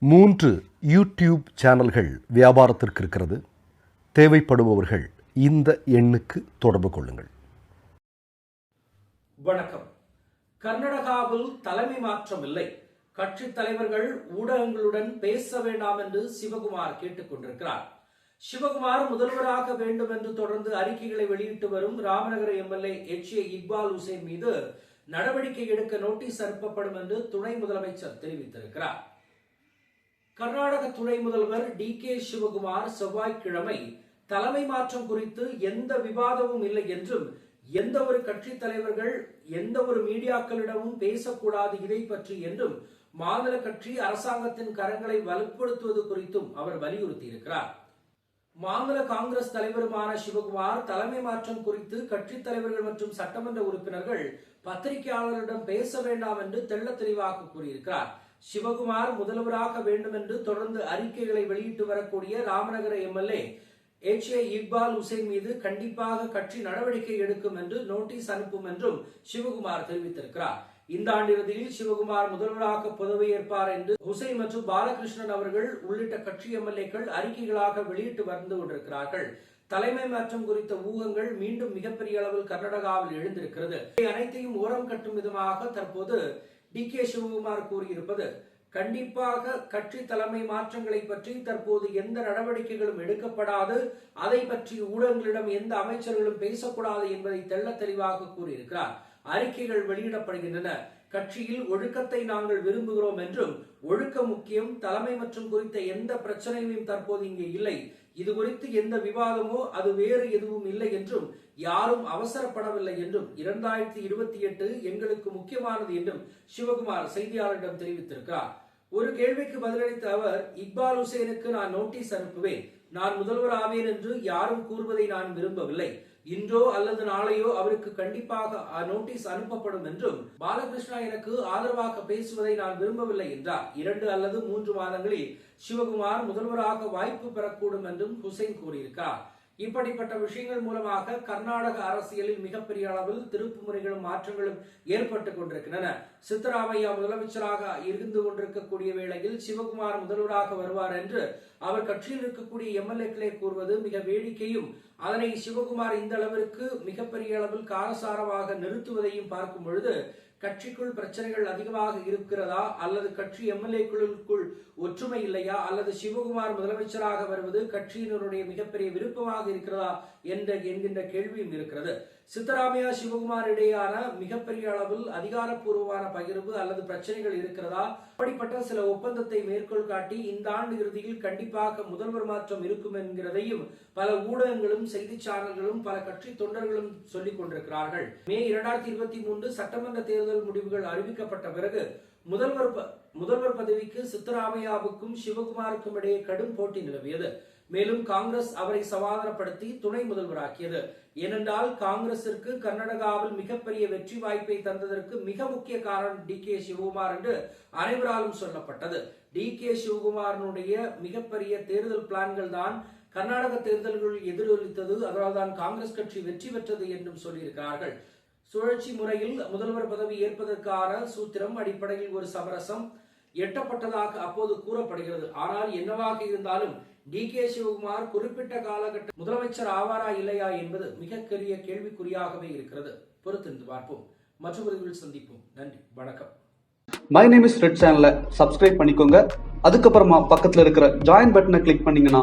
மூன்று யூடியூப் சேனல்கள் வியாபாரத்திற்கு இருக்கிறது. தேவைப்படுபவர்கள் இந்த எண்ணுக்கு தொடர்பு கொள்ளுங்கள். வணக்கம். கர்நாடகாவில் தலைமை மாற்றம் இல்லை. கட்சி தலைவர்கள் ஊடகங்களுடன் பேச வேண்டாம் என்று சிவகுமார் கேட்டுக் கொண்டிருக்கிறார். சிவகுமார் முதல்வராக வேண்டும் என்று தொடர்ந்து அறிக்கைகளை வெளியிட்டு வரும் Ramanagara MLA H. A. Iqbal Hussain மீது நடவடிக்கை எடுக்க நோட்டீஸ் அனுப்பப்படும் என்று துணை முதலமைச்சர் தெரிவித்திருக்கிறார். கர்நாடக துணை முதல்வர் டி கே சிவகுமார் செவ்வாய்க்கிழமை தலைமை மாற்றம் குறித்து எந்த விவாதமும் இல்லை என்றும் எந்த ஒரு கட்சி தலைவர்கள் எந்த ஒரு மீடியாக்களிடமும் பேசக்கூடாது இதை பற்றி என்றும் மாநில கட்சி அரசாங்கத்தின் கரங்களை வலுப்படுத்துவது குறித்தும் அவர் வலியுறுத்தியிருக்கிறார். மாநில காங்கிரஸ் தலைவருமான சிவகுமார் தலைமை மாற்றம் குறித்து கட்சித் தலைவர்கள் மற்றும் சட்டமன்ற உறுப்பினர்கள் பத்திரிகையாளர்களிடம் பேச வேண்டாம் என்று தெள்ள தெளிவாக கூறியிருக்கிறார். சிவகுமார் முதல்வராக வேண்டும் என்று தொடர்ந்து அறிக்கைகளை வெளியிட்டு வரக்கூடிய Ramanagara MLA H A Iqbal Hussain மீது கண்டிப்பாக கட்சி நடவடிக்கை எடுக்கும் என்று நோட்டீஸ் அனுப்பும் என்றும் சிவகுமார் தெரிவித்திருக்கிறார். இந்த ஆண்டு இறுதியில் சிவகுமார் முதல்வராக பதவியேற்பார் என்று ஹுசைன் மற்றும் பாலகிருஷ்ணன் அவர்கள் உள்ளிட்ட கட்சி எம்எல்ஏக்கள் அறிக்கைகளாக வெளியிட்டு வந்து கொண்டிருக்கிறார்கள். தலைமை மாற்றம் குறித்த ஊகங்கள் மீண்டும் மிகப்பெரிய அளவில் கர்நாடகாவில் எழுந்திருக்கிறது. இவை அனைத்தையும் ஓரம் கட்டும் விதமாக தற்போது டி கே சிவகுமார் கூறியிருப்பது கண்டிப்பாக கட்சி தலைமை மாற்றங்களை பற்றி தற்போது எந்த நடவடிக்கைகளும் எடுக்கப்படாது. அதை பற்றி ஊடகங்களிடம் எந்த அமைச்சர்களும் பேசக்கூடாது என்பதை தெள்ள தெளிவாக கூறியிருக்கிறார். அறிக்கைகள் வெளியிடப்படுகின்றன. கட்சியில் ஒழுக்கத்தை நாங்கள் விரும்புகிறோம் என்றும் ஒழுக்கம் முக்கியம் தலைமை மற்றும் குறித்த எந்த பிரச்சனையும் தற்போது இங்கே இல்லை. இது குறித்து எந்த விவாதமோ அது வேறு எதுவும் இல்லை என்றும் யாரும் அவசரப்படவில்லை என்றும் இரண்டாயிரத்தி இருபத்தி எட்டு எங்களுக்கு முக்கியமானது என்றும் சிவகுமார் செய்தியாளரிடம் தெரிவித்திருக்கிறார். ஒரு கேள்விக்கு பதிலளித்த அவர் இக்பால் ஹுசேனுக்கு நான் நோட்டீஸ் அனுப்புவேன். நான் முதல்வர் ஆவேன் என்று யாரும் கூறுவதை நான் விரும்பவில்லை. இன்றோ அல்லது நாளையோ அவருக்கு கண்டிப்பாக நோட்டீஸ் அனுப்பப்படும் என்றும் பாலகிருஷ்ணா எனக்கு ஆதரவாக பேசுவதை நான் விரும்பவில்லை என்றார். இரண்டு அல்லது மூன்று மாதங்களில் சிவகுமார் முதல்வராக வாய்ப்பு பெறக்கூடும் என்றும் ஹுசைன் கூறியிருக்கிறார் இப்படிப்பட்ட விஷயங்கள் மூலமாக கர்நாடக அரசியலில் மிகப்பெரிய அளவில் திருப்பு முறைகளும் மாற்றங்களும் ஏற்பட்டுக் கொண்டிருக்கின்றன. சித்தராமையா முதலமைச்சராக இருந்து கொண்டிருக்கக்கூடிய வேளையில் சிவகுமார் முதல்வராக வருவார் என்று அவர் கட்சியில் இருக்கக்கூடிய எம்எல்ஏக்களே கூறுவது மிக வேடிக்கையும் அதனை சிவகுமார் இந்த அளவிற்கு மிகப்பெரிய அளவில் காரசாரமாக நிறுத்துவதையும் பார்க்கும் பொழுது கட்சிக்குள் பிரச்சனைகள் அதிகமாக இருக்கிறதா? அல்லது கட்சி எம்எல்ஏக்களுக்குள் ஒற்றுமை இல்லையா? அல்லது சிவகுமார் முதலமைச்சராக வருவது கட்சியினருடைய மிகப்பெரிய விருப்பமாக இருக்கிறதா? என்ற என்கின்ற கேள்வியும் இருக்கிறது. சித்தராமையா சிவகுமார் இடையான மிகப்பெரிய அளவில் அதிகாரப்பூர்வமான பகிர்வு அல்லது பிரச்சனைகள் இருக்கிறதா? அப்படிப்பட்ட சில ஒப்பந்தத்தை மேற்கோள் காட்டி இந்த ஆண்டு இறுதியில் கண்டிப்பாக முதல்வர் மாற்றம் இருக்கும் என்கிறதையும் பல ஊடகங்களும் செய்தி சேனல்களும் பல கட்சி தொண்டர்களும் சொல்லிக் கொண்டிருக்கிறார்கள். மே இரண்டாயிரத்தி இருபத்தி மூன்று சட்டமன்ற தேர்தல் தேர்தல் முடிவுகள் அறிவிக்கப்பட்ட பிறகு முதல்வர் முதல்வர் பதவிக்கு சித்தராமையாவுக்கும் சிவகுமாருக்கும் இடையே கடும் போட்டி நிலவியது. மேலும் காங்கிரஸ் அவரை சமாதானப்படுத்தி துணை முதல்வராக்கியது. ஏனென்றால் காங்கிரசிற்கு கர்நாடகாவில் மிகப்பெரிய வெற்றி வாய்ப்பை தந்ததற்கு மிக முக்கிய காரணம் டி கே சிவகுமார் என்று அனைவராலும் சொல்லப்பட்டது. டி கே சிவகுமாரனுடைய மிகப்பெரிய தேர்தல் பிளான்கள் தான் கர்நாடக தேர்தல்களில் எதிரொலித்தது. அதனால்தான் காங்கிரஸ் கட்சி வெற்றி பெற்றது என்றும் சொல்லியிருக்கிறார்கள். சுழற்சி முறையில் முதல்வர் பதவி ஏற்பதற்கான சூத்திரம் அடிப்படையில் ஒரு சமரசம் எட்டப்பட்டதாக அப்போது கூறப்படுகிறது. ஆனால் என்னவாக இருந்தாலும் டி கே சிவகுமார் குறிப்பிட்ட காலகட்ட முதலமைச்சர் ஆவாரா இல்லையா என்பது மிகப்பெரிய கேள்விக்குறியாகவே இருக்கிறது. பொறுத்திருந்து பார்ப்போம். மற்றவர்கள் சந்திப்போம். நன்றி. வணக்கம். மை நேம் இஸ் ரெட் சேனலை சப்ஸ்கிரைப் பண்ணிக்கோங்க. அதுக்கப்புறமா பக்கத்தில் இருக்கிற ஜாயின் பட்டனை கிளிக் பண்ணீங்கன்னா